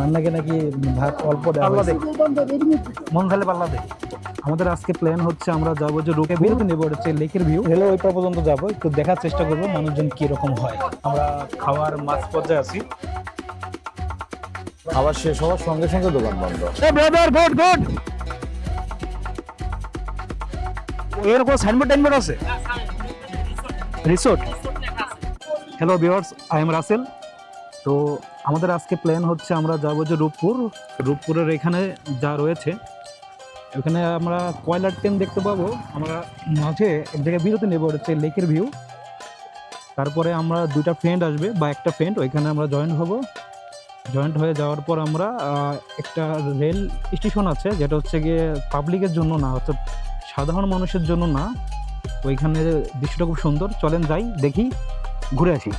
মান্নাকে নাকি ভাত অল্প দেওয়া হয়েছে। মন থালে পাল্লা দে আমাদের আজকে প্ল্যান হচ্ছে আমরা যাব যে রুকে বিরতি নেব হচ্ছে লেকের ভিউ হেলে ওই পর্যন্ত যাব একটু দেখার চেষ্টা করব মানুষজন কি রকম হয়। আমরা খাওয়ার মাছ পর্যায়ে আছি। আবার শেষ হওয়ার সঙ্গে সঙ্গে দোকান বন্ধ। ব্রাদার গুড গুড এর কোনো সাইনবোর্ড টাইনবোর্ড আছে? Resort hello viewers I am Rasel তো আমাদের আজকে প্ল্যান হচ্ছে আমরা যাব যে রূপপুর। রূপপুরের এখানে যা রয়েছে ওখানে আমরা কয়লার ট্রেন দেখতে পাবো। আমরা মাঝে এক জায়গায় বিরতি নেব হচ্ছে লেকের ভিউ তারপরে আমরা দুইটা ফ্রেন্ড আসবে বা একটা ফ্রেন্ড ওইখানে আমরা জয়েন্ট হব। জয়েন্ট হয়ে যাওয়ার পর আমরা একটা রেল স্টেশন আছে, যেটা হচ্ছে গিয়ে পাবলিকের জন্য না, হচ্ছে সাধারণ মানুষের জন্য না। ওইখানে দৃশ্যটা খুব সুন্দর। চলেন যাই, দেখি, ঘুরে আসি।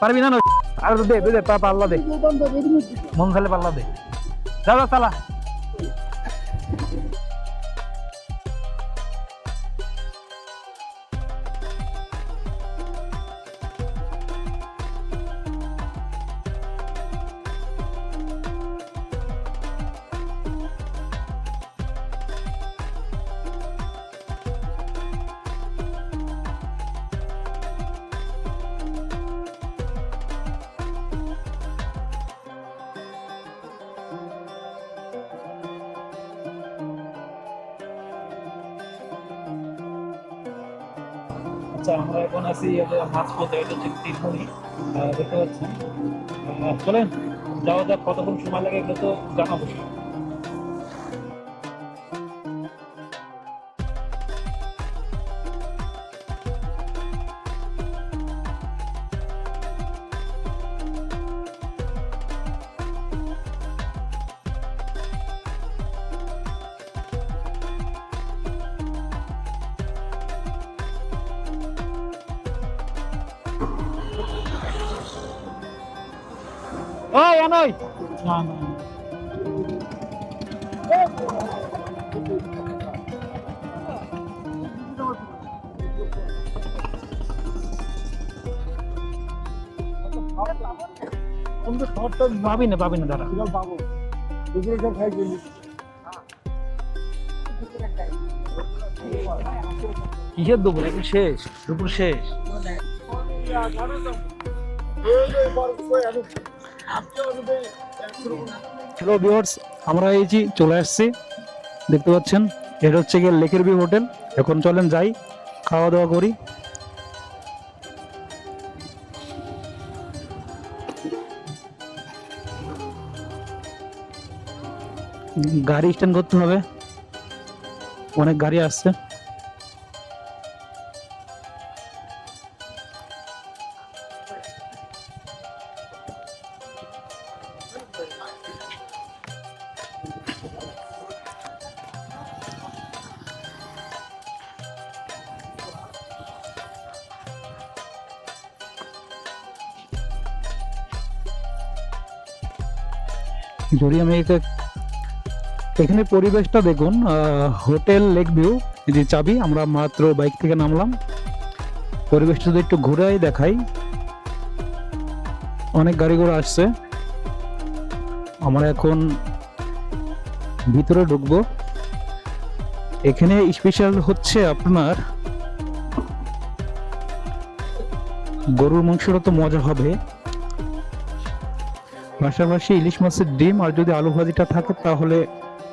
পারবি না আর দে দে পাল্লা দে। মন খালে পাল্লা দে। যা যা চালা। আছি মাছ পথে এটা হচ্ছে তীরমণি দেখতে পাচ্ছেন। চলেন, যাওয়া যাক, কতক্ষণ সময় লাগে এগুলো তো জানাব। তো পাবি না পাবি না দাঁড়া। পাবো দুপুরে সব খাই গেলি কিসের দুপুর? এখন শেষ দুপুর শেষ। হ্যালো ভিউয়ার্স আমরা এই যে চলে আসছি দেখতে পাচ্ছেন এটা হচ্ছে গিয়ে লেকের ভিউ হোটেল এখন চলেন যাই খাওয়া দাওয়া করি। গাড়ি স্ট্যান্ড করতে হবে। অনেক গাড়ি আসছে। যদি আমি একে- এখানে পরিবেশটা দেখুন হোটেল লেক ভিউ। যে চাবি, আমরা মাত্র বাইক থেকে নামলাম। পরিবেশটা যদি একটু ঘুরাই দেখাই। অনেক গাড়ি ঘোড়া আসছে। আমরা এখন ভিতরে ঢুকবো। এখানে স্পেশাল হচ্ছে আপনার গরুর মাংসটা তো মজা হবে। পাশাপাশি ইলিশ মাছের ডিম আর যদি আলু ভাজিটা থাকে তাহলে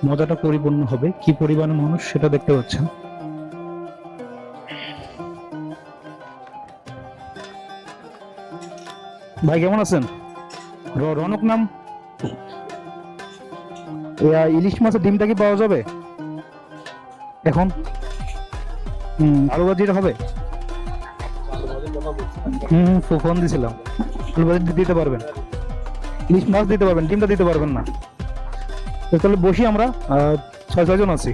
মজাটা পরিপূর্ণ হবে। কি পরিমাণে মানুষ সেটা দেখতে পাচ্ছেন। ভাই, কেমন আছেন? রনক নাম? ইলিশ মাছের ডিমটা কি পাওয়া যাবে? এখন? হুম আলু ভাজিটা হবে? হুম, ফোন দিছিলাম। আলু ভাজি দিতে পারবেন। ইলিশ মাছ দিতে পারবেন, ডিমটা দিতে পারবেন না। তো তাহলে বসি আমরা ছয় ছয়জন আছি।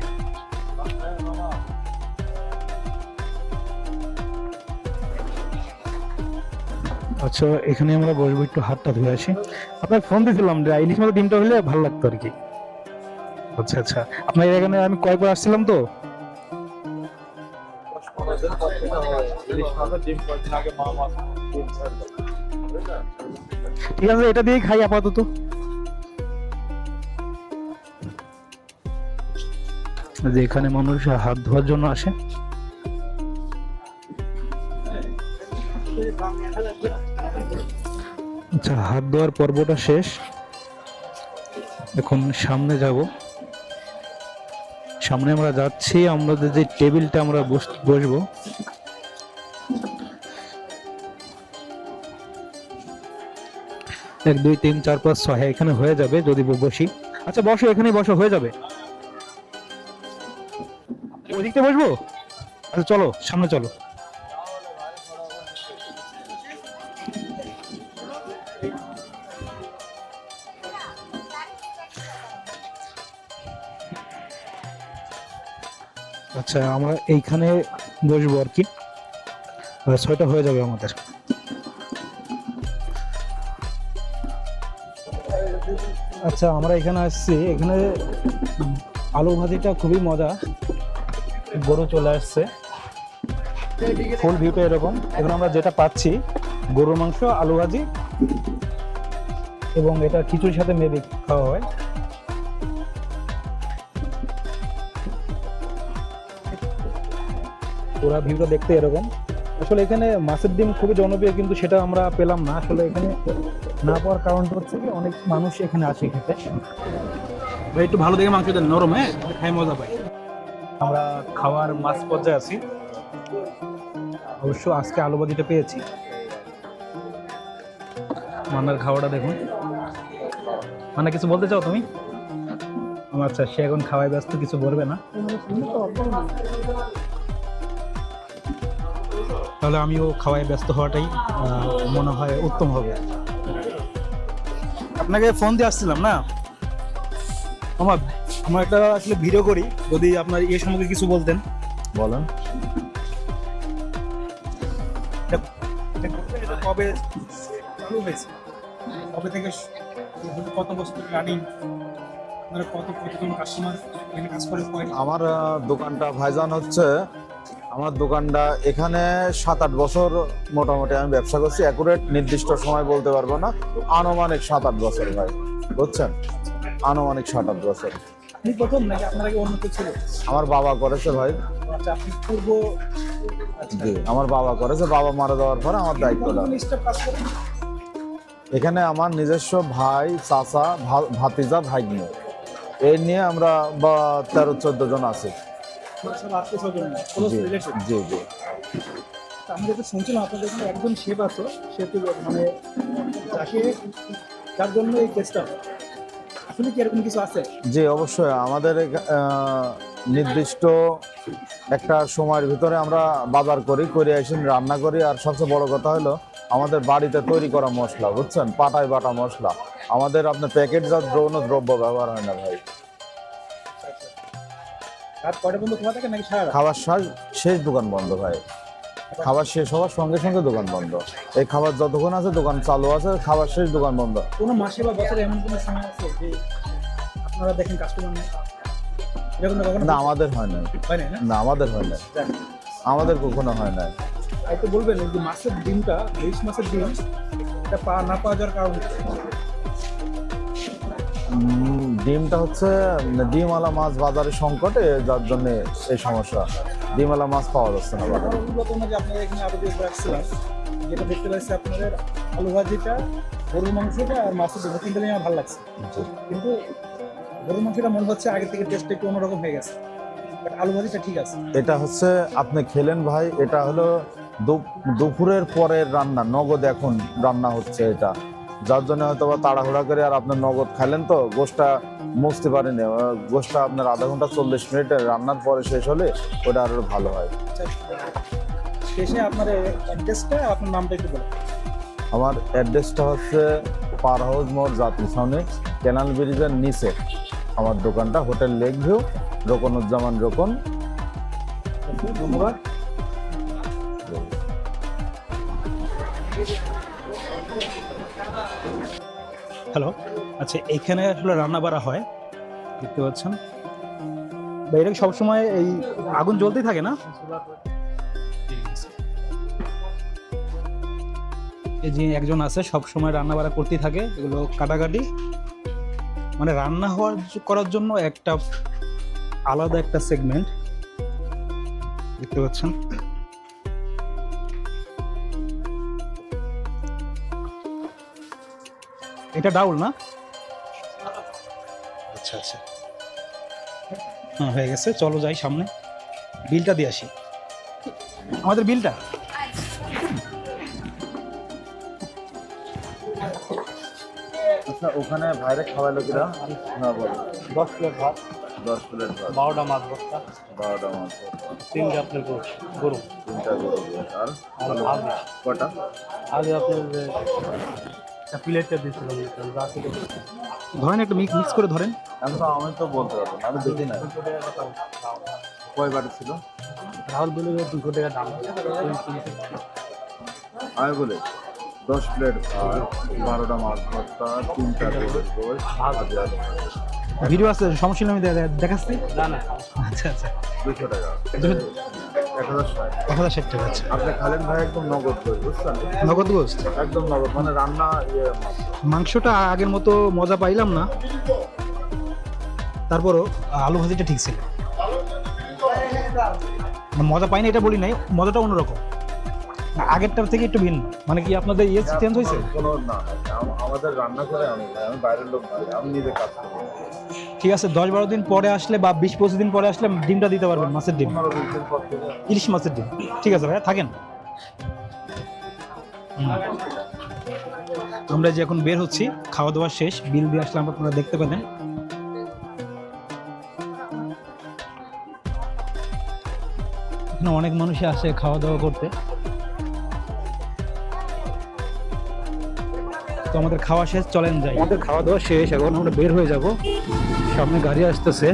আচ্ছা এখানে আমরা বসবো, একটু হাতটা ধুয়ে আসি। আপনার ফোন দিয়েছিলাম যে ইলিশ মাছের ডিমটা হলে ভালো লাগতো আর কি। আচ্ছা আচ্ছা। আপনার এখানে আমি কয়েকবার আসছিলাম তো। ঠিক আছে, এটা দিয়েই খাই আপাতত। যে এখানে মানুষ হাত ধোয়ার জন্য আসে। আচ্ছা হাত ধোয়ার পর্বটা শেষ। এখন সামনে যাব। সামনে আমরা যাচ্ছি আমাদের যে টেবিলটা আমরা বস- বসবো। এক দুই তিন চার পাঁচ ছয় হ্যাঁ, এখানে হয়ে যাবে যদি বসি। আচ্ছা বসো এখানে বসো হয়ে যাবে। ওদিকটা বসবো? আচ্ছা চলো, সামনে চলো। আচ্ছা আমরা এইখানে বসবো আর কি। ছয়টা হয়ে যাবে আমাদের। আচ্ছা আমরা এখানে আসছি। এখানে আলু ভাজিটা খুবই মজা। গরু চলে আসছে। ফুল ভিউটা এরকম। এখন আমরা যেটা পাচ্ছি, গরুর মাংস, আলু ভাজি এবং এটা খিচুড়ির সাথে মেবি খাওয়া হয়। পুরা ভিউটা দেখতে এরকম। আসলে এখানে মাছের ডিম খুবই জনপ্রিয়, কিন্তু সেটা আমরা পেলাম না। আসলে এখানে না পাওয়ার কারণটা হচ্ছে কি, অনেক মানুষ এখানে আসে খেতে। একটু ভালো দেখে মাংস দেন। নরম হ্যাঁ? খাই, মজা পাই। আমরা খাওয়ার মাছ পর্যায়ে আছি। অবশ্য আজকে আলু ভাজিটা পেয়েছি। মান্নার খাওয়াটা দেখুন। মানে কিছু বলতে চাও তুমি? আচ্ছা সে এখন খাওয়ায় ব্যস্ত, কিছু বলবে না। তাহলে আমিও খাওয়ায় ব্যস্ত হওয়াটাই মনে হয় উত্তম হবে। আপনাকে ফোন দিয়ে আসছিলাম না? আমার আমার একটা আসলে ভিডিও করি যদি আপনার ইয়ে সম্পর্কে কিছু বলতেন। বলেন। কবে শুরু হয়েছে? কবে থেকে কত বছর রানিং কত কতজন কাস্টমার কাজ করে আমার দোকানটা ভাইজান হচ্ছে। আমার দোকানটা এখানে সাত আট বছর মোটামুটি আমি ব্যবসা করছি। অ্যাকুরেট নির্দিষ্ট সময় বলতে পারব না। আনুমানিক সাত আট বছর ভাই। বুঝছেন? আনুমানিক সাত আট বছর। আপনি প্রথম নাকি আপনার আগে অন্য কেউ ছিল? আমার বাবা করেছে ভাই। আচ্ছা আপনি পূর্ব আচ্ছা। জি আমার বাবা করেছে বাবা মারা যাওয়ার পরে আমার দায়িত্বটা। এখানে আমার নিজস্ব ভাই চাচা ভাতিজা ভাগ্নে। এই নিয়ে আমরা বা তেরো চোদ্দ জন আছি। জি জি জি। আমি যেটা শুনছিলাম আপনাদের এখানে একজন শেফ আছে সে তো মানে যাকে যার জন্য এই কেসটা আসলে কি এরকম কিছু আছে? জি অবশ্যই। আমাদের নির্দিষ্ট একটা সময়ের ভিতরে আমরা বাজার করি করে এসে রান্না করি। আর সবচেয়ে বড় কথা হলো আমাদের বাড়িতে তৈরি করা মশলা বুঝছেন? পাটায় বাটা মশলা। আমাদের আপনার প্যাকেটজাত দ্রৌণ দ্রব্য ব্যবহার হয় না ভাই। সারা রাত? খাবার শেষ দোকান বন্ধ ভাই। খাবার শেষ হওয়ার সঙ্গে সঙ্গে দোকান বন্ধ। এই খাবার যতক্ষণ আছে দোকান চালু আছে খাবার শেষ দোকান বন্ধ। কোনো মাসে বা বছরে এমন কোনো সময় আছে যে আপনারা দেখেন কাস্টমার না আমাদের হয় না হয় না? আমাদের হয় না আমাদের কখনো হয় না একটু বলবেন যে মাছের ডিমটা ইলিশ মাছের ডিম এটা পা না পাওয়া যাওয়ার কারণ ডিমটা হচ্ছে ডিমওয়ালা মাছ বাজারে সংকটে যার জন্য এই সমস্যা। ডিমওয়ালা মাছ পাওয়া যাচ্ছে না বাজারে। এখানে রাখছিলাম যেটা দেখতে পাচ্ছি আপনাদের আলু ভাজিটা গরুর মাংসটা আর মাছের ডিম তিনটা নিয়ে আমার ভালো লাগছে। কিন্তু গরুর মাংসটা মনে হচ্ছে আগে থেকে একটু অন্যরকম হয়ে গেছে। আলু ভাজিটা ঠিক আছে। এটা হচ্ছে আপনি খেলেন ভাই এটা হলো দুপুরের পরের রান্না নগদ এখন রান্না হচ্ছে এটা। যার জন্য হয়তো বা তাড়াহুড়া করে আর আপনার নগদ খাইলেন তো গোষ্ঠটা মুছতে পারেনি গোশটা আপনার আধা ঘণ্টা চল্লিশ মিনিটে রান্নার পরে শেষ হলে ওটা আরও ভালো হয়। শেষে আপনার অ্যাড্রেসটা আপনার নামটা একটু বলেন। আমার অ্যাড্রেসটা হচ্ছে পার হাউস মোড় জাতীয় সামনে ক্যানাল ব্রিজের নিচে। আমার দোকানটা hotel lake view Roknuzzaman Rokon. ধন্যবাদ। হ্যালো আচ্ছা এখানে আসলে রান্না বাড়া হয়, দেখতে পাচ্ছেন। বা এটা সবসময় এই আগুন জ্বলতেই থাকে না? এই যে একজন আছে সব সময় রান্না বাড়া করতেই থাকে, এগুলো কাটাকাটি। মানে রান্না হওয়ার করার জন্য একটা আলাদা একটা সেগমেন্ট দেখতে পাচ্ছেন। এটা ডাউল না? আচ্ছা আচ্ছা। হ্যাঁ হয়ে গেছে চলো যাই সামনে। বিলটা দিয়ে আসি। আমাদের বিলটা? আচ্ছা ওখানে বাইরে খাওয়াই লোকেরা হ্যাঁ বলো। দশ প্লেট ভাত। দশ প্লেট ভাত। বারোটা মাছ বস্তা। বারোটা মাছ তিনটে আপনার গরু। গরু। তিনটা গরু। আর কটা? আলু আপনার প্লেটটা দিয়েছিলাম ধরেন একটু মিক্স মিক্স করে ধরেন। আমি তো আমি তো বলতে পারব না আমি দেখি না। কয় বাড়ি ছিল? রাহুল বলে দুশো টাকা দাম। আমি বলি দশ প্লেট ভাত বারোটা মাছ ভর্তা তিনটা ভিডিও আছে সমস্যা নেই আমি দেখাচ্ছি। না না আচ্ছা আচ্ছা। দুশো টাকা। এক হাজার ষাট। এক হাজার ষাট টাকা আছে আপনি খালেন ভাই একদম নগদ করে বুঝছেন? নগদ গোস্ত? একদম নগদ মানে রান্না ইয়ে মাংসটা আগের মতো মজা পাইলাম না। তারপরও আলু ভাজিটা ঠিক ছিল। মানে মজা পাইনি এটা বলি নাই মজাটা অন্যরকম। আগেরটার থেকে একটু ভিন্ন। মানে কি আপনাদের ইয়ে চেঞ্জ হয়েছে? কোনো না আমাদের রান্না করে আমি আমি বাইরের লোক আমি নিজে কাজ করি। ঠিক আছে দশ বারো দিন পরে আসলে বা বিশ পঁচিশ দিন পরে আসলে ডিমটা দিতে পারবেন মাছের ডিম। ইলিশ মাছের ডিম। ঠিক আছে ভাইয়া থাকেন। আমরা যে এখন বের হচ্ছি খাওয়া দাওয়া শেষ বিল দিয়ে আসলাম আপনারা দেখতে পেলেন। অনেক মানুষই আসে খাওয়া দাওয়া করতে। তো আমাদের খাওয়া শেষ, চলেন যাই। আমাদের খাওয়া দাওয়া শেষ, এখন আমরা বের হয়ে যাব। সামনে গাড়ি আসতেছে।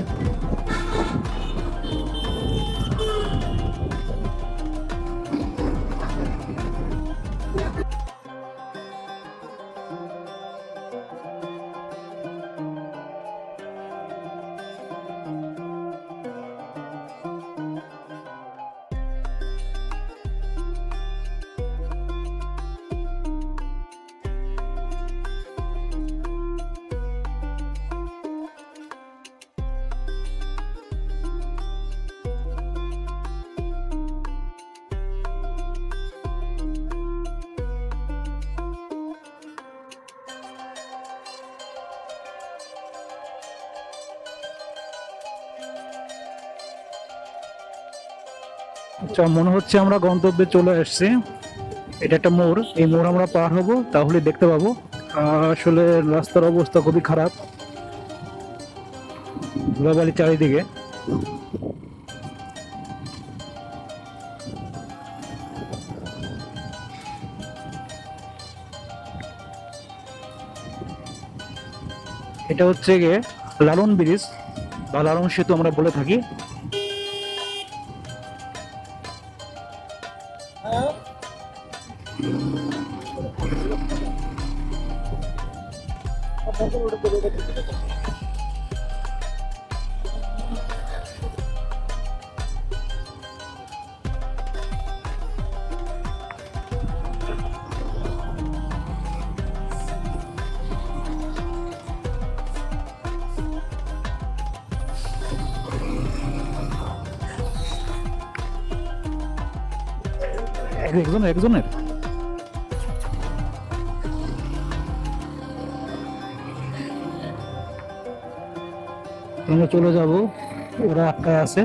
আচ্ছা মনে হচ্ছে আমরা গন্তব্যে চলে আসছি। এটা একটা মোড়, এই মোড় আমরা পার হব, তাহলে দেখতে পাবো। আসলে রাস্তার অবস্থা খুবই খারাপ। ধুলাবালি চারিদিকে। এটা হচ্ছে গিয়ে লালন ব্রিজ, বা লালন সেতু আমরা বলে থাকি। এক- একজনের একজনের আমরা চলে যাব। ওরা আটকায় আছে।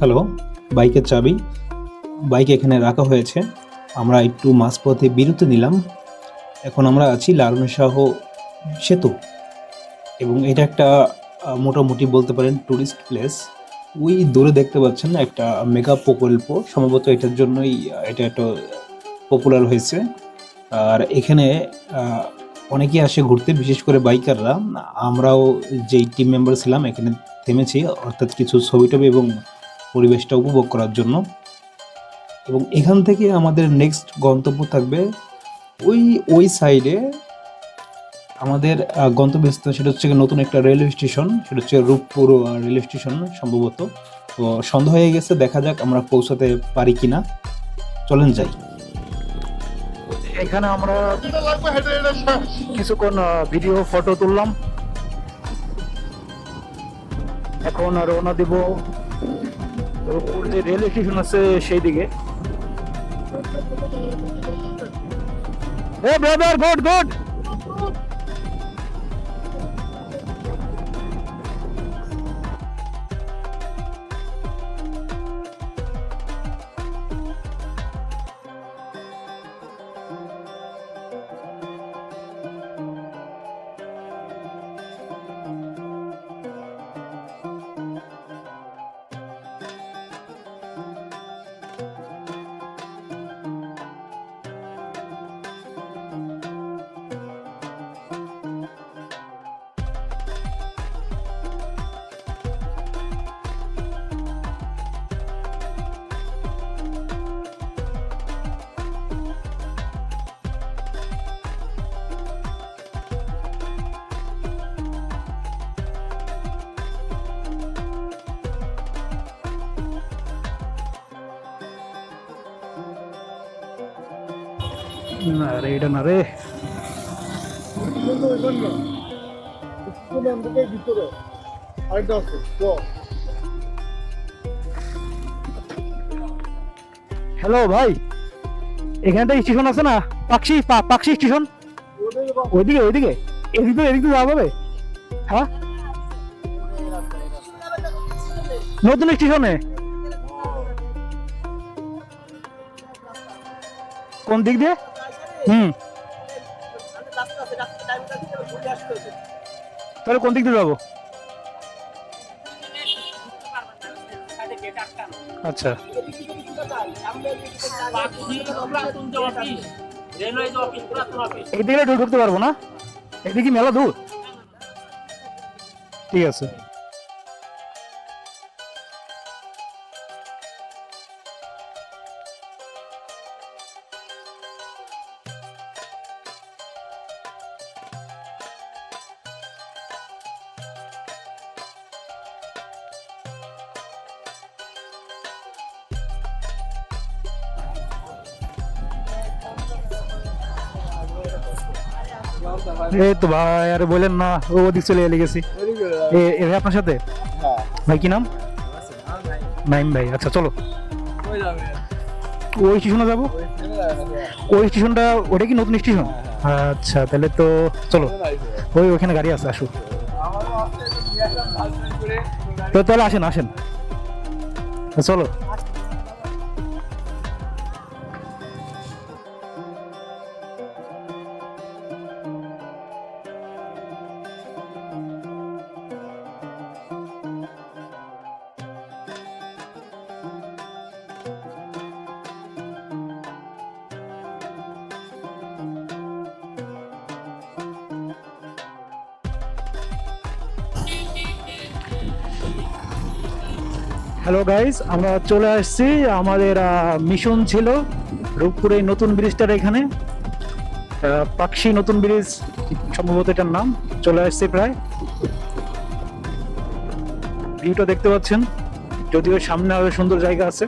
হ্যালো বাইকের চাবি। বাইক এখানে রাখা হয়েছে। আমরা একটু মাঝপথে বিরতি নিলাম। এখন আমরা আছি লালন শাহ সেতু। এবং এটা একটা মোটামুটি বলতে পারেন টুরিস্ট প্লেস ওই দূরে দেখতে পাচ্ছেন একটা মেগা প্রকল্প। সম্ভবত এটার জন্যই এটা একটা পপুলার হয়েছে। আর এখানে আহ, অনেকেই আসে ঘুরতে বিশেষ করে বাইকাররা। আমরাও যেই টিম মেম্বার ছিলাম এখানে থেমেছি। অর্থাৎ কিছু ছবি টবি এবং পরিবেশটা উপভোগ করার জন্য। এবং এখান থেকে আমাদের নেক্সট গন্তব্য থাকবে ওই ওই সাইডে আমাদের গন্তব্যস্থান সেটা হচ্ছে নতুন একটা রেলওয়ে স্টেশন সেটা হচ্ছে রূপপুর রেলওয়ে স্টেশন সম্ভবত। তো সন্ধ্যা হয়ে গেছে, দেখা যাক আমরা পৌঁছাতে পারি কিনা। চলেন যাই। এখানে আমরা কিছুক্ষণ ভিডিও ফটো তুললাম। এখন রওনা দিব রূপপুর যে রেল স্টেশন আছে সেই দিকে এ ব্রাদার গুড গুড। না না রে হ্যালো ভাই। এখানে একটা স্টেশন আছে না? পাকশি পাকশি স্টেশন ওইদিকে ওইদিকে। এদিক তো এদিক তো যাওয়া যাবে? হ্যাঁ? নতুন স্টেশনে কোন দিক দিয়ে? হুম। তাহলে কোন দিক দিয়ে যাব? আচ্ছা। এদিকে ঢুকতে পারব না। এদিকে মেলা দূর। ঠিক আছে। এই তো ভাই, আরে বলেন না, ও ওদিক চলে এলে গেছি। আপনার সাথে? ভাই, কি নাম? নাইম ভাই আচ্ছা চলো। ওই স্টেশনে যাব? ওই স্টেশনটা, ওটা কি নতুন স্টেশন? আচ্ছা তাহলে তো চলো। ওই ওখানে গাড়ি আছে, আসো। তো তাহলে আসেন আসেন। চলো। হ্যালো গাইস আমরা চলে আসছি। আমাদের মিশন ছিল রূপপুরে নতুন ব্রিজটার এখানে। পাকশি নতুন ব্রিজ, সম্ভবত এটার নাম। চলে আসছে প্রায়। ভিউটা দেখতে পাচ্ছেন। যদিও সামনে আরও সুন্দর জায়গা আছে।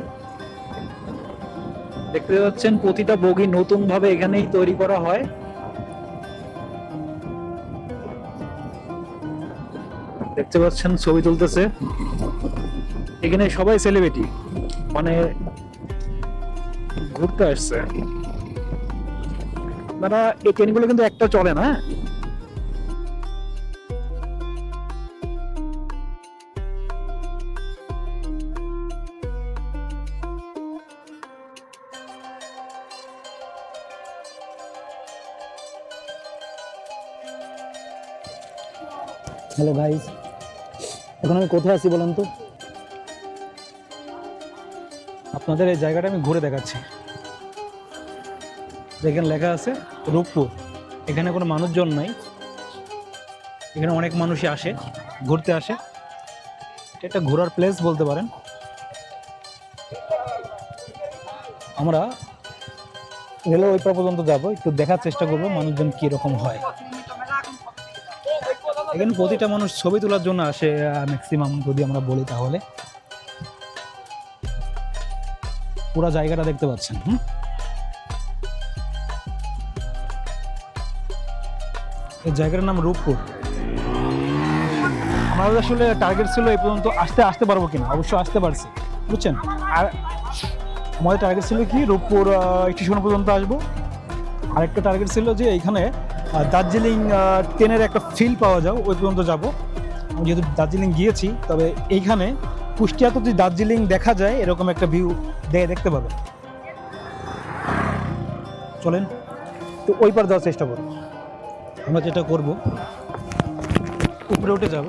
দেখতে পাচ্ছেন, প্রতিটা বগি নতুন ভাবে এখানেই তৈরি করা হয়। দেখতে পাচ্ছেন, ছবি তুলতেছে। এখানে সবাই সেলিব্রিটি মানে ঘুরতে আসছে। আপনারা এই ট্রেনগুলো কিন্তু একটা চলে না হ্যাঁ? হ্যালো ভাই এখন আমি কোথায় আছি বলেন তো? আপনাদের এই জায়গাটা আমি ঘুরে দেখাচ্ছি। দেখেন লেখা আছে, রূপপুর। এখানে কোনো মানুষজন নাই। এখানে অনেক মানুষই আসে, ঘুরতে আসে। এটা একটা ঘোরার প্লেস বলতে পারেন। আমরা রেলওয়ে ওই পার পর্যন্ত যাব, একটু দেখার চেষ্টা করব মানুষজন কীরকম হয়। এখানে প্রতিটা মানুষ ছবি তোলার জন্য আসে ম্যাক্সিমাম যদি আমরা বলি তাহলে। পুরো জায়গাটা দেখতে পাচ্ছেন, হুম? এই জায়গাটার নাম রূপপুর। আমাদের আসলে টার্গেট ছিল এই পর্যন্ত আসতে আসতে পারব কিনা? অবশ্য আসতে পারছি, বুঝছেন? আর আমাদের টার্গেট ছিল কি, রূপপুর স্টেশন পর্যন্ত আসব। আরেকটা টার্গেট ছিল যে এইখানে দার্জিলিং ট্রেনের একটা ফিল পাওয়া যাও, ওই পর্যন্ত যাব। আমি যেহেতু দার্জিলিং গিয়েছি, তবে এইখানে কুষ্টিয়া যদি দার্জিলিং দেখা যায়, এরকম একটা ভিউ দেখে দেখতে পাবে চলেন, তো ওই পার যাওয়ার চেষ্টা করব আমরা যেটা করব, উপরে উঠে যাব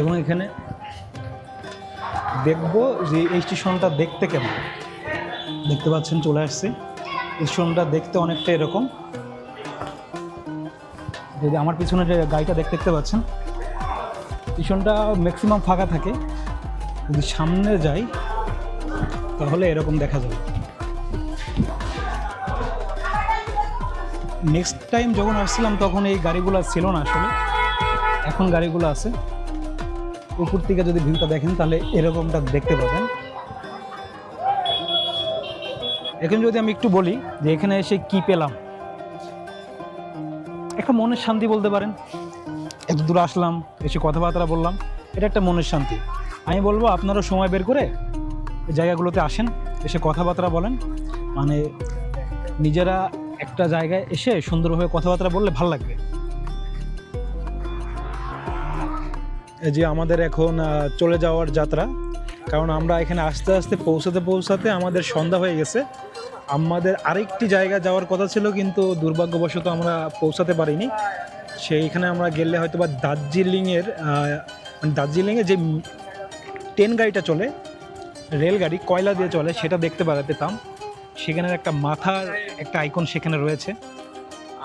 এবং এখানে দেখব যে এই স্টেশনটা দেখতে কেমন। দেখতে পাচ্ছেন, চলে আসছে। স্টেশনটা দেখতে অনেকটা এরকম। যদি আমার পিছনে যে গাড়িটা দেখতে দেখতে পাচ্ছেন, স্টেশনটা ম্যাক্সিমাম ফাঁকা থাকে। যদি সামনে যাই, তাহলে এরকম দেখা যাবে। নেক্সট টাইম যখন আসছিলাম, তখন এই গাড়িগুলো ছিল না আসলে। এখন গাড়িগুলো আছে। উপর থেকে যদি ভিউটা দেখেন, তাহলে এরকমটা দেখতে পাবেন। এখন যদি আমি একটু বলি যে এখানে এসে কি পেলাম? একটা মনের শান্তি বলতে পারেন। এত দূর আসলাম, এসে কথাবার্তা বললাম। এটা একটা মনের শান্তি। আমি বলব আপনারও সময় বের করে জায়গাগুলোতে আসেন, এসে কথাবার্তা বলেন। মানে নিজেরা একটা জায়গায় এসে সুন্দরভাবে কথাবার্তা বললে ভালো লাগবে। যে আমাদের এখন চলে যাওয়ার যাত্রা, কারণ আমরা এখানে আস্তে আস্তে পৌঁছাতে পৌঁছাতে আমাদের সন্ধ্যা হয়ে গেছে। আমাদের আরেকটি জায়গা যাওয়ার কথা ছিল, কিন্তু দুর্ভাগ্যবশত আমরা পৌঁছাতে পারিনি। সেইখানে আমরা গেলে হয়তো বা দার্জিলিংয়ের মানে দার্জিলিংয়ে যে ট্রেন গাড়িটা চলে, রেলগাড়ি, কয়লা দিয়ে চলে, সেটা দেখতে পেতাম সেখানের একটা মাথার একটা আইকন সেখানে রয়েছে।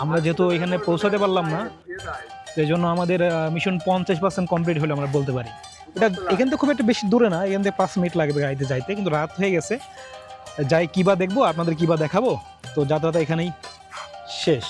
আমরা যেহেতু এখানে পৌঁছাতে পারলাম না সেই জন্য আমাদের মিশন পঞ্চাশ পার্সেন্ট কমপ্লিট হলে আমরা বলতে পারি। এটা এখান থেকে খুব একটা বেশি দূরে না, এখান থেকে পাঁচ মিনিট লাগবে গাড়িতে যাইতে, কিন্তু রাত হয়ে গেছে। যাই কী বা দেখব, আপনাদের কী বা দেখাবো। তো যাত্রাটা এখানেই শেষ।